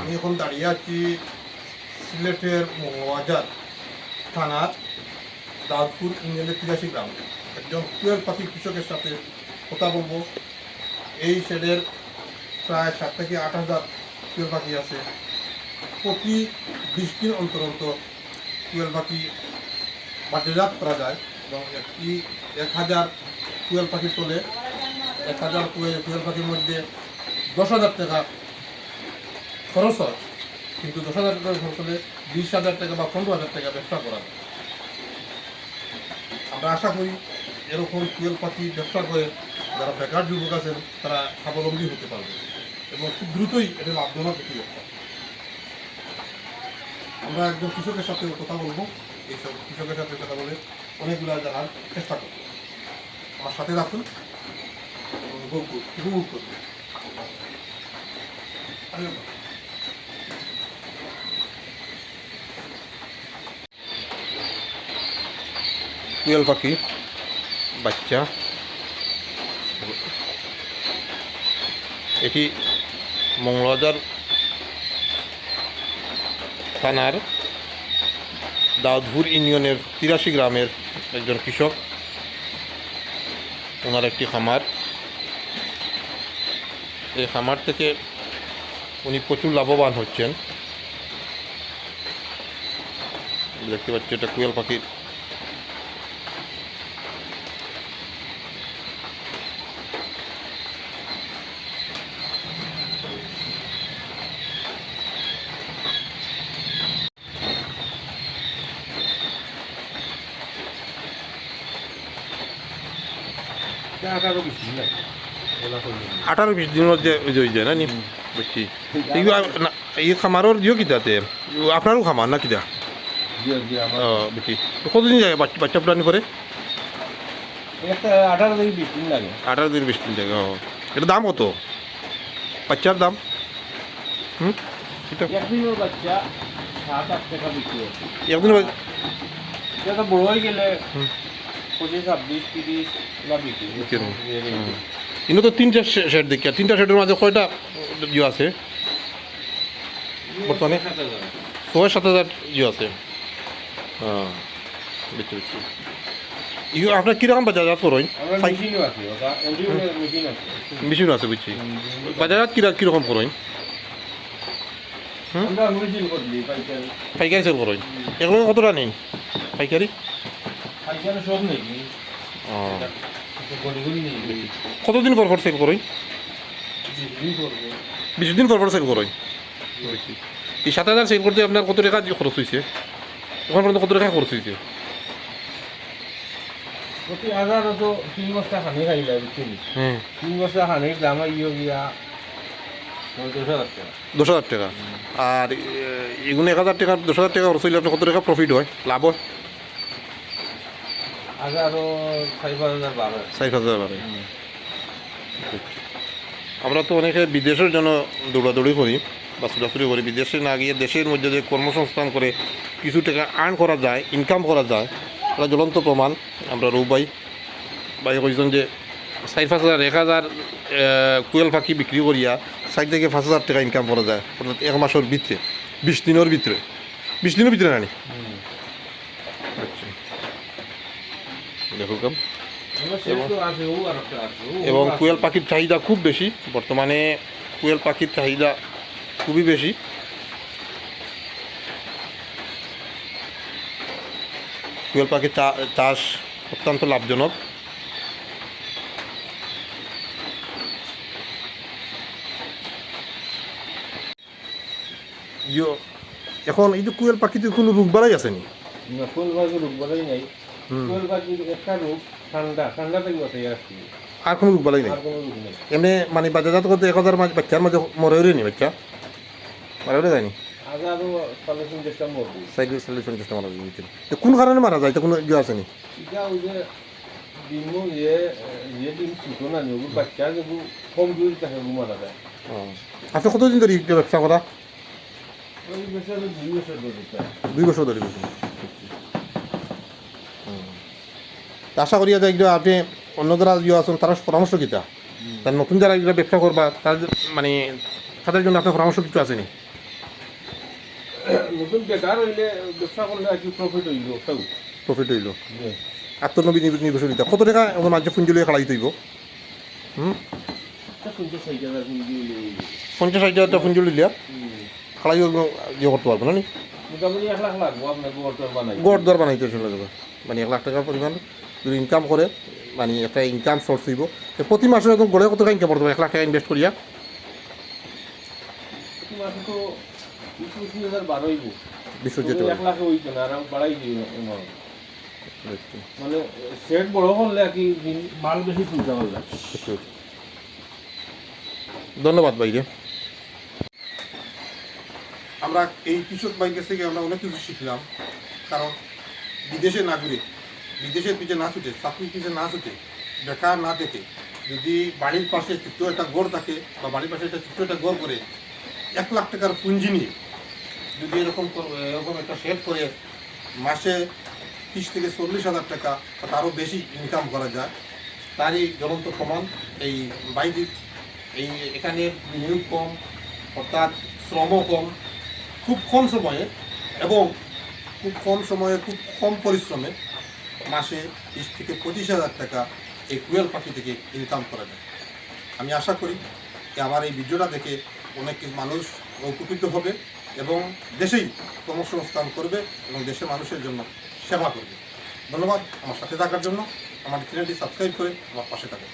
আমি এখন দাঁড়িয়ে আছি সিলেটের মৌবাজার থানার দাউদপুর ইউনিয়নের তিরাশি গ্রাম। একজন কুয়েল পাখি কৃষকের সাথে কথা বলব। এই শেডের প্রায় সাত থেকে আট হাজার কুয়েল পাখি আছে। প্রতি বিশ দিন অন্তর অন্তর কুয়েল পাখি বাজারজাত করা যায় এবং একটি এক হাজার কুয়েল পাখি তোলে এক হাজার কুয়েল পাখির মধ্যে দশ হাজার টাকা খরচ হয় কিন্তু দশ হাজার টাকা খরচ হলে বিশ হাজার টাকা বা পনেরো হাজার টাকা ব্যবসা করা যায়। আমরা আশা করি এরকম কুয়েল পাখি ব্যবসা করে যারা বেকার যুবক আছেন তারা স্বাবলম্বী হতে পারবে এবং খুব দ্রুতই এটা লাভজনক একটি ব্যবসা আমরা একজন কৃষকের সাথে কথা বলব। এইসব কৃষকের সাথে কথা বলে অনেকগুলো জানার চেষ্টা করব। আমার সাথে রাখুন উপভোগ করুন, উপভোগ করুন আরে বাহ। কুয়েল পাখি, বাচ্চা। এটি মঙ্গলবাজার থানার দাউদপুর ইউনিয়নের তিরাশি গ্রামের একজন কৃষক। ওনার একটি খামার। এই খামার থেকে উনি প্রচুর লাভবান হচ্ছেন। দেখতে পাচ্ছি এটা কুয়েল পাখির আঠারো বিশ দিন লাগে। দিনের ওই যে যায় না নি? বুঝছি এই খামারর দিও কিতাতে আপনারও খামার না কিতা বুঝছি কতদিন যায় বাচ্চা প্রাণী পরে আঠারো থেকে বিশ দিন লাগে। আঠারো দিন বিশ দিন যায় ও। এটা দাম কত? বাচ্চার দাম? হুম? একদিনের বাচ্চা সাত আট টাকা বিক্রি বড় হয়ে গেলে পঁচিশ ছাব্বিশ তিরিশ। ইনো তো তিনটা শেড দেখি তিনটা শেডের মাঝে কয়টা ইয়ে আছে? বর্তমানে? ছয় সাত হাজার ইয়ে আছে। হ্যাঁ বুঝছি বুঝছি ইয়ে আপনার কীরকম বাজারজাত করেন? মেশিন আছে। বুঝছি। বাজারজাত কিরা কীরকম করেন? পাইকারি। সেল করেন। এগুলো কতটা নেই? পাইকারি? পাইকারি সব নেই। ও। কতদিন পর পর সেল করব বিশ দিন পর পর সেল করেন। এই সাত হাজার সেল করতে আপনার কত টাকা খরচ হয়েছে ওখান পর্যন্ত কত টাকা খরচ হয়েছে প্রতি হাজার তো তিন বস্তা খানি খাইলে বিক্রি হ্যাঁ তিন বস্তা খানির দাম ইয়ে গিয়া দশ হাজার টাকা। আর এগুলো এক হাজার টাকা দশ হাজার টাকা খরচ হইলে আপনার কত টাকা প্রফিট হয়? লাভ হয় আগে আরও চারি পাঁচ হাজার বারো ষাট হাজার বাড়ে আমরা তো অনেকে বিদেশের জন্য দৌড়াদৌড়ি করি বা ছোটাছুটি করি। বিদেশে না গিয়ে দেশের মধ্যে যে কর্মসংস্থান করে কিছু টাকা আর্ন করা যায় ইনকাম করা যায় এটা জ্বলন্ত প্রমাণ আমরা রৌবাই বাই কইছেন যে চার পাঁচ হাজার এক হাজার কুয়েল পাখি বিক্রি করিয়া চার থেকে পাঁচ হাজার টাকা ইনকাম করা যায়। অর্থাৎ এক মাসের ভিতরে বিশ দিনের ভিতরে। বিশ দিনের ভিতরে নানি এবং-। কুয়েল পাখির চাহিদা খুব বেশি। বর্তমানে কুয়েল পাখির চাহিদা খুবই বেশি। কুয়েল পাখির চাষ অত্যন্ত লাভজনক। এখন এই যে কুয়েল পাখিতে কোনো রোগ বালাই আসেনি পাখি রোগ বলাই নাই। একটা রোগ ঠান্ডা ঠান্ডা থেকে বাঁচাই আসছি আর কোনো রোগ বালাই নেই? আর কোনো রোগ নেই। এমনি মানে বাজারজাত করতে এক হাজার বাচ্চার মাঝে মরে উড়ে নি বাচ্চা? মরে যায়নি? আগে আরও চল্লিশ চেষ্টা মরবি। সাইকেল সাইকেল পঞ্চাশটা মারা যায় তো কোন কারণে মারা যায়? তো কোনো ইয়ে আছে নি? এটা ওই যে ডিম ইয়ে ইয়ে ডিম ছোট না নি বাচ্চা যেগুলো কম জোর থাকে মারা যায়। আপনি কতদিন ধরে ব্যবসা করা? দুই বছর ধরে। দুই বছর ধরে বেশি তা আশা করি যে আপনি অন্য যারা ইয়ে আছেন তারা পরামর্শ কিতা? তার নতুন যারা এগুলো ব্যবসা করবা তার মানে তাদের জন্য আপনার পরামর্শ কিছু আছে নি? নতুন বেকার হইলে ব্যবসা করলে আর কি প্রফিট হইল। প্রফিট হইল আত্মনির্ভরশীলতা কত টাকা এখন মাঝে পুঞ্জি লিয়ে খেলাই তৈব হুম? পঞ্চাশ হাজার পুঁজি হইলে পঞ্চাশ হাজার টাকা পুঞ্জি লিয়া খেলাই ইয়ে করতে পারব না নি? গড় দর বানাইতে। চলে যাবে মানে এক লাখ টাকার পরিমাণ যদি ইনকাম করে মানে একটা ইনকাম সোর্স হইব তো প্রতি মাসে এখন গড়ে কত টাকা ইনকাম করতে হবে এক লাখ টাকা ইনভেস্ট করিয়া প্রতি মাসে তো বিশ পঁচিশ হাজার বার হইব বিশ যেতে এক লাখে হইতো না আর বাড়াই দিই মানে সেট বড় হলে আর কি মাল বেশি তুলতে পারবে ধন্যবাদ ভাইকে আমরা এই কৃষক কাছ থেকে আমরা অনেক কিছু শিখলাম কারণ বিদেশে নাগরিক বিদেশের পিছে না ছুটে, চাকরির পিছে না ছুটে, বেকার না দেখে, যদি বাড়ির পাশে ছোট্ট একটা গড় থাকে বা বাড়ির পাশে একটা ছোট্ট একটা গড় করে, এক লাখ টাকার পুঁজি নিয়ে যদি এরকম এরকম একটা সেট করে, মাসে তিরিশ থেকে চল্লিশ হাজার টাকা বা তারও বেশি ইনকাম করা যায়, তারই জ্বলন্ত প্রমাণ এই বাইদিক এই এখানে বিনিয়োগ কম, অর্থাৎ শ্রম কম, খুব কম সময়ে এবং খুব কম সময়ে, খুব কম পরিশ্রমে মাসে বিশ থেকে পঁচিশ হাজার টাকা এই কুয়েল পাখি থেকে ইনকাম করা যায়। আমি আশা করি যে আমার এই ভিডিওটা দেখে অনেক মানুষ উপকৃত হবে এবং দেশেই কর্মসংস্থান করবে এবং দেশের মানুষের জন্য সেবা করবে। ধন্যবাদ আমার সাথে থাকার জন্য। আমার চ্যানেলটি সাবস্ক্রাইব করে আমার পাশে থাকবে